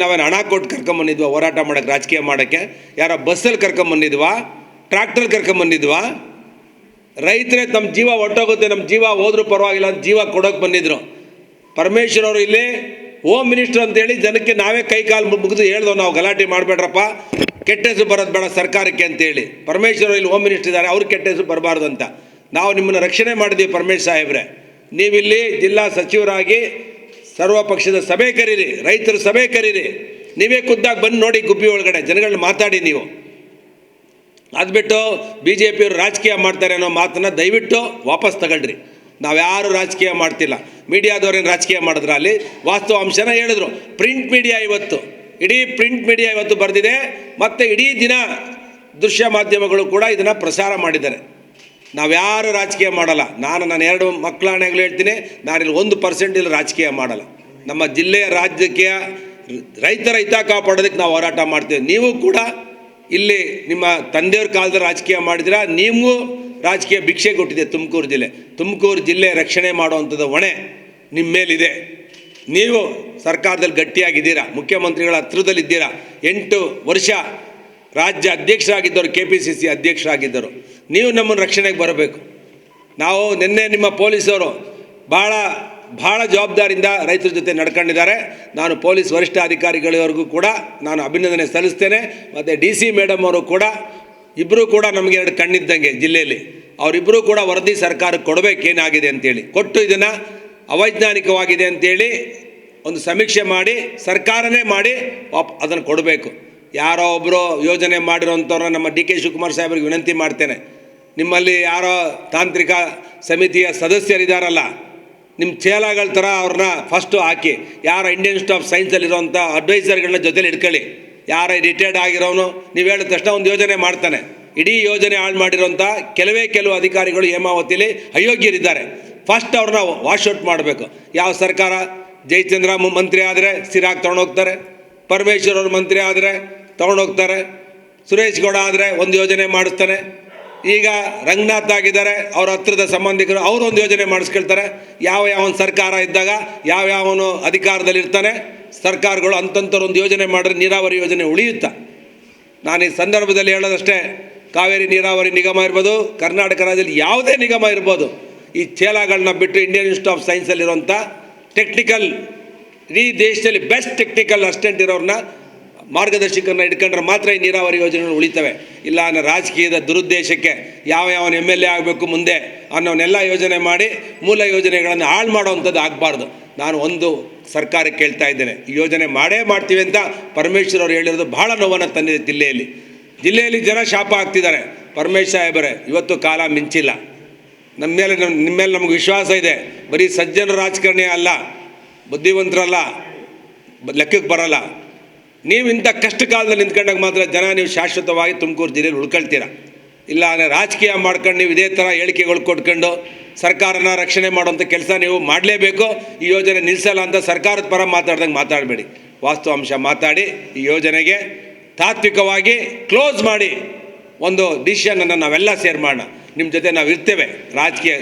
ನಾವೇನು ಹಣ ಕೊಟ್ಟು ಕರ್ಕೊಂಬಂದಿದ್ವಾ ಹೋರಾಟ ಮಾಡೋಕ್ಕೆ ರಾಜಕೀಯ ಮಾಡೋಕ್ಕೆ? ಯಾರೋ ಬಸ್ಸಲ್ಲಿ ಕರ್ಕೊಂಬಂದಿದ್ವಾ ಟ್ರ್ಯಾಕ್ಟರ್ ಕರ್ಕೊಂಬಂದಿದ್ವಾ ರೈತರೇ ತಮ್ಮ ಜೀವ ಹೊಟ್ಟೋಗುತ್ತೆ ನಮ್ಮ ಜೀವ ಹೋದ್ರೂ ಪರವಾಗಿಲ್ಲ ಅಂತ ಜೀವ ಕೊಡೋಕೆ ಬಂದಿದ್ರು. ಪರಮೇಶ್ವರ್ ಅವರು ಇಲ್ಲಿ ಹೋಮ್ ಮಿನಿಸ್ಟರ್ ಅಂತೇಳಿ ಜನಕ್ಕೆ ನಾವೇ ಕೈ ಕಾಲು ಮುಗಿದು ಹೇಳ್ದೋ ನಾವು ಗಲಾಟೆ ಮಾಡಬೇಡ್ರಪ್ಪ. ಕೆಟ್ಟ ಹೆಸರು ಬರೋದು ಬೇಡ ಸರ್ಕಾರಕ್ಕೆ ಅಂತೇಳಿ ಪರಮೇಶ್ವರ್ ಇಲ್ಲಿ ಹೋಮ್ ಮಿನಿಸ್ಟರ್ ಇದ್ದಾರೆ ಅವ್ರಿಗೆ ಕೆಟ್ಟ ಹೆಸರು ಬರಬಾರ್ದು ಅಂತ. ನಾವು ನಿಮ್ಮನ್ನು ರಕ್ಷಣೆ ಮಾಡಿದ್ದೀವಿ ಪರಮೇಶ್ ಸಾಹೇಬ್ರೆ. ನೀವಿಲ್ಲಿ ಜಿಲ್ಲಾ ಸಚಿವರಾಗಿ ಸರ್ವ ಪಕ್ಷದ ಸಭೆ ಕರೀರಿ, ರೈತರ ಸಭೆ ಕರೀರಿ. ನೀವೇ ಖುದ್ದಾಗಿ ಬಂದು ನೋಡಿ ಗುಬ್ಬಿ ಒಳಗಡೆ, ಜನಗಳನ್ನ ಮಾತಾಡಿ ನೀವು. ಅದು ಬಿಟ್ಟು ಬಿ ಜೆ ಪಿಯವರು ರಾಜಕೀಯ ಮಾಡ್ತಾರೆ ಅನ್ನೋ ಮಾತನ್ನು ದಯವಿಟ್ಟು ವಾಪಸ್ ತಗೊಳ್ರಿ. ನಾವ್ಯಾರು ರಾಜಕೀಯ ಮಾಡ್ತಿಲ್ಲ. ಮೀಡಿಯಾದವ್ರೇನು ರಾಜಕೀಯ ಮಾಡಿದ್ರೆ ಅಲ್ಲಿ? ವಾಸ್ತವ ಅಂಶನ ಹೇಳಿದ್ರು. ಪ್ರಿಂಟ್ ಮೀಡಿಯಾ ಇವತ್ತು. ಇಡೀ ಪ್ರಿಂಟ್ ಮೀಡಿಯಾ ಇವತ್ತು ಬರೆದಿದೆ. ಮತ್ತು ಇಡೀ ದಿನ ದೃಶ್ಯ ಮಾಧ್ಯಮಗಳು ಕೂಡ ಇದನ್ನು ಪ್ರಸಾರ ಮಾಡಿದ್ದಾರೆ. ನಾವ್ಯಾರು ರಾಜಕೀಯ ಮಾಡಲ್ಲ. ನಾನು ನಾನು ಎರಡು ಮಕ್ಕಳಾಣೆಗಳು ಹೇಳ್ತೀನಿ. ನಾನಿಲ್ಲಿ ಒಂದು ಪರ್ಸೆಂಟ್ ಇಲ್ಲಿ ರಾಜಕೀಯ ಮಾಡಲ್ಲ. ನಮ್ಮ ಜಿಲ್ಲೆಯ ರಾಜಕೀಯ ರೈತರ ಹಿತ ಕಾಪಾಡೋದಕ್ಕೆ ನಾವು ಹೋರಾಟ ಮಾಡ್ತೀವಿ. ನೀವು ಕೂಡ ಇಲ್ಲಿ ನಿಮ್ಮ ತಂದೆಯವ್ರ ಕಾಲದ ರಾಜಕೀಯ ಮಾಡಿದಿರ ನೀವು ರಾಜಕೀಯ ಭಿಕ್ಷೆ ಕೊಟ್ಟಿದೆ ತುಮಕೂರು ಜಿಲ್ಲೆ. ತುಮಕೂರು ಜಿಲ್ಲೆ ರಕ್ಷಣೆ ಮಾಡುವಂಥದ್ದು ಹೊಣೆ ನಿಮ್ಮ ಮೇಲಿದೆ. ನೀವು ಸರ್ಕಾರದಲ್ಲಿ ಗಟ್ಟಿಯಾಗಿದ್ದೀರಾ? ಮುಖ್ಯಮಂತ್ರಿಗಳ ಹತ್ರದಲ್ಲಿದ್ದೀರಾ? ಎಂಟು ವರ್ಷ ರಾಜ್ಯ ಅಧ್ಯಕ್ಷರಾಗಿದ್ದರು ಕೆ ಪಿ ಸಿ ಸಿ ಅಧ್ಯಕ್ಷರಾಗಿದ್ದರು. ನೀವು ನಮ್ಮನ್ನು ರಕ್ಷಣೆಗೆ ಬರಬೇಕು. ನಾವು ನಿನ್ನೆ ನಿಮ್ಮ ಪೊಲೀಸರು ಭಾಳ ಭಾಳ ಜವಾಬ್ದಾರಿಯಿಂದ ರೈತರ ಜೊತೆ ನಡ್ಕೊಂಡಿದ್ದಾರೆ. ನಾನು ಪೊಲೀಸ್ ವರಿಷ್ಠ ಅಧಿಕಾರಿಗಳವರೆಗೂ ಕೂಡ ನಾನು ಅಭಿನಂದನೆ ಸಲ್ಲಿಸ್ತೇನೆ. ಮತ್ತು ಡಿ ಸಿ ಮೇಡಮ್ ಅವರು ಕೂಡ ಇಬ್ಬರೂ ಕೂಡ ನಮಗೆ ಎರಡು ಕಣ್ಣಿದ್ದಂಗೆ ಜಿಲ್ಲೆಯಲ್ಲಿ. ಅವರಿಬ್ಬರೂ ಕೂಡ ವರದಿ ಸರ್ಕಾರಕ್ಕೆ ಕೊಡಬೇಕೇನಾಗಿದೆ ಅಂತೇಳಿ. ಕೊಟ್ಟು ಇದನ್ನು ಅವೈಜ್ಞಾನಿಕವಾಗಿದೆ ಅಂತೇಳಿ ಒಂದು ಸಮೀಕ್ಷೆ ಮಾಡಿ, ಸರ್ಕಾರನೇ ಮಾಡಿ ವಾಪ್, ಅದನ್ನು ಕೊಡಬೇಕು. ಯಾರೋ ಒಬ್ಬರು ಯೋಜನೆ ಮಾಡಿರೋಂಥವ್ರನ್ನ ನಮ್ಮ ಡಿ ಕೆ ಶಿವಕುಮಾರ್ ಸಾಹೇಬ್ರಿಗೆ ವಿನಂತಿ ಮಾಡ್ತೇನೆ. ನಿಮ್ಮಲ್ಲಿ ಯಾರೋ ತಾಂತ್ರಿಕ ಸಮಿತಿಯ ಸದಸ್ಯರಿದ್ದಾರಲ್ಲ ನಿಮ್ಮ ಚೇಲಾಗಳ ಥರ ಅವ್ರನ್ನ ಫಸ್ಟು ಹಾಕಿ, ಯಾರು ಇಂಡಿಯನ್ ಆಫ್ ಸೈನ್ಸಲ್ಲಿರೋಂಥ ಅಡ್ವೈಸರ್ಗಳನ್ನ ಜೊತೆಲಿ ಇಟ್ಕೊಳ್ಳಿ. ಯಾರ ರಿಟೈರ್ಡ್ ಆಗಿರೋನು, ನೀವು ಹೇಳಿದ ತಕ್ಷಣ ಒಂದು ಯೋಜನೆ ಮಾಡ್ತಾನೆ. ಇಡೀ ಯೋಜನೆ ಹಾಳು ಮಾಡಿರುವಂಥ ಕೆಲವೇ ಕೆಲವು ಅಧಿಕಾರಿಗಳು ಹೇಮಾವತಿಯಲ್ಲಿ ಅಯೋಗ್ಯರಿದ್ದಾರೆ. ಫಸ್ಟ್ ಅವ್ರನ್ನ ವಾಶೌಟ್ ಮಾಡಬೇಕು. ಯಾವ ಸರ್ಕಾರ? ಜಯಚಂದ್ರ ಮಂತ್ರಿ ಆದರೆ ಸಿರಾಗ್ ತೊಗೊಂಡೋಗ್ತಾರೆ ಪರಮೇಶ್ವರ್ ಅವ್ರ ಮಂತ್ರಿ ಆದರೆ ತೊಗೊಂಡೋಗ್ತಾರೆ ಸುರೇಶ್ ಗೌಡ ಆದರೆ ಒಂದು ಯೋಜನೆ ಮಾಡಿಸ್ತಾನೆ. ಈಗ ರಂಗನಾಥ್ ಆಗಿದ್ದಾರೆ, ಅವ್ರ ಹತ್ರದ ಸಂಬಂಧಿಕರು ಅವರು ಒಂದು ಯೋಜನೆ ಮಾಡಿಸ್ಕೊಳ್ತಾರೆ. ಯಾವ ಯಾವ ಸರ್ಕಾರ ಇದ್ದಾಗ ಯಾವ ಯಾವನು ಅಧಿಕಾರದಲ್ಲಿರ್ತಾನೆ ಸರ್ಕಾರಗಳು ಅಂತಂಥವ್ರೊಂದು ಯೋಜನೆ ಮಾಡಿದ್ರೆ ನೀರಾವರಿ ಯೋಜನೆ ಉಳಿಯುತ್ತಾ? ನಾನು ಈ ಸಂದರ್ಭದಲ್ಲಿ ಹೇಳೋದಷ್ಟೇ, ಕಾವೇರಿ ನೀರಾವರಿ ನಿಗಮ ಇರ್ಬೋದು, ಕರ್ನಾಟಕ ರಾಜ್ಯದಲ್ಲಿ ಯಾವುದೇ ನಿಗಮ ಇರ್ಬೋದು, ಈ ಚೇಲಾಗಳನ್ನ ಬಿಟ್ಟು ಇಂಡಿಯನ್ ಇನ್ಸ್ಟಿಟ್ಯೂಟ್ ಆಫ್ ಸೈನ್ಸಲ್ಲಿರುವಂಥ ಟೆಕ್ನಿಕಲ್ ಇಡೀ ದೇಶದಲ್ಲಿ ಬೆಸ್ಟ್ ಟೆಕ್ನಿಕಲ್ ಅಸಿಸ್ಟೆಂಟ್ ಇರೋರನ್ನ ಮಾರ್ಗದರ್ಶಕರನ್ನ ಇಟ್ಕೊಂಡ್ರೆ ಮಾತ್ರ ಈ ನೀರಾವರಿ ಯೋಜನೆಗಳು ಉಳಿತವೆ. ಇಲ್ಲ ಅನ್ನೋ ರಾಜಕೀಯದ ದುರುದ್ದೇಶಕ್ಕೆ ಯಾವ ಯಾವ ಎಂ ಎಲ್ ಎ ಆಗಬೇಕು ಮುಂದೆ ಅನ್ನೋನ್ನೆಲ್ಲ ಯೋಜನೆ ಮಾಡಿ ಮೂಲ ಯೋಜನೆಗಳನ್ನು ಹಾಳು ಮಾಡೋವಂಥದ್ದು ಆಗಬಾರ್ದು. ನಾನು ಒಂದು ಸರ್ಕಾರಕ್ಕೆ ಕೇಳ್ತಾ ಇದ್ದೇನೆ, ಈ ಯೋಜನೆ ಮಾಡೇ ಮಾಡ್ತೀವಿ ಅಂತ ಪರಮೇಶ್ವರ್ ಅವರು ಹೇಳಿರೋದು ಭಾಳ ನೋವನ್ನು ತಂದಿದೆ ಜಿಲ್ಲೆಯಲ್ಲಿ. ಜಿಲ್ಲೆಯಲ್ಲಿ ಜನ ಶಾಪ ಆಗ್ತಿದ್ದಾರೆ ಪರಮೇಶ್ ಸಾಹೇಬರೇ, ಇವತ್ತು ಕಾಲ ಮಿಂಚಿಲ್ಲ. ನಮ್ಮ ಮೇಲೆ ನಮ್ಮ ನಿಮ್ಮ ಮೇಲೆ ನಮಗೆ ವಿಶ್ವಾಸ ಇದೆ. ಬರೀ ಸಜ್ಜನ ರಾಜಕಾರಣಿ ಅಲ್ಲ, ಬುದ್ಧಿವಂತರಲ್ಲ, ಲೆಕ್ಕಕ್ಕೆ ಬರಲ್ಲ. ನೀವು ಇಂಥ ಕಷ್ಟ ಕಾಲದಲ್ಲಿ ನಿಂತ್ಕೊಂಡಾಗ ಮಾತ್ರ ಜನ ನೀವು ಶಾಶ್ವತವಾಗಿ ತುಮಕೂರು ಜಿಲ್ಲೆಯಲ್ಲಿ ಉಳ್ಕೊಳ್ತೀರ. ಇಲ್ಲ ಅಂದರೆ ರಾಜಕೀಯ ಮಾಡ್ಕೊಂಡು ನೀವು ಇದೇ ಥರ ಹೇಳಿಕೆಗಳು ಕೊಟ್ಕೊಂಡು ಸರ್ಕಾರನ ರಕ್ಷಣೆ ಮಾಡುವಂಥ ಕೆಲಸ ನೀವು ಮಾಡಲೇಬೇಕು, ಈ ಯೋಜನೆ ನಿಲ್ಲಿಸಲ್ಲ ಅಂತ ಸರ್ಕಾರದ ಪರ ಮಾತಾಡ್ದಂಗೆ ಮಾತಾಡಬೇಡಿ. ವಾಸ್ತವಾಂಶ ಮಾತಾಡಿ, ಈ ಯೋಜನೆಗೆ ತಾತ್ವಿಕವಾಗಿ ಕ್ಲೋಸ್ ಮಾಡಿ ಒಂದು ಡಿಸಿಷನನ್ನು ನಾವೆಲ್ಲ ಸೇರ್ ಮಾಡೋಣ. ನಿಮ್ಮ ಜೊತೆ ನಾವು ಇರ್ತೇವೆ ರಾಜಕೀಯ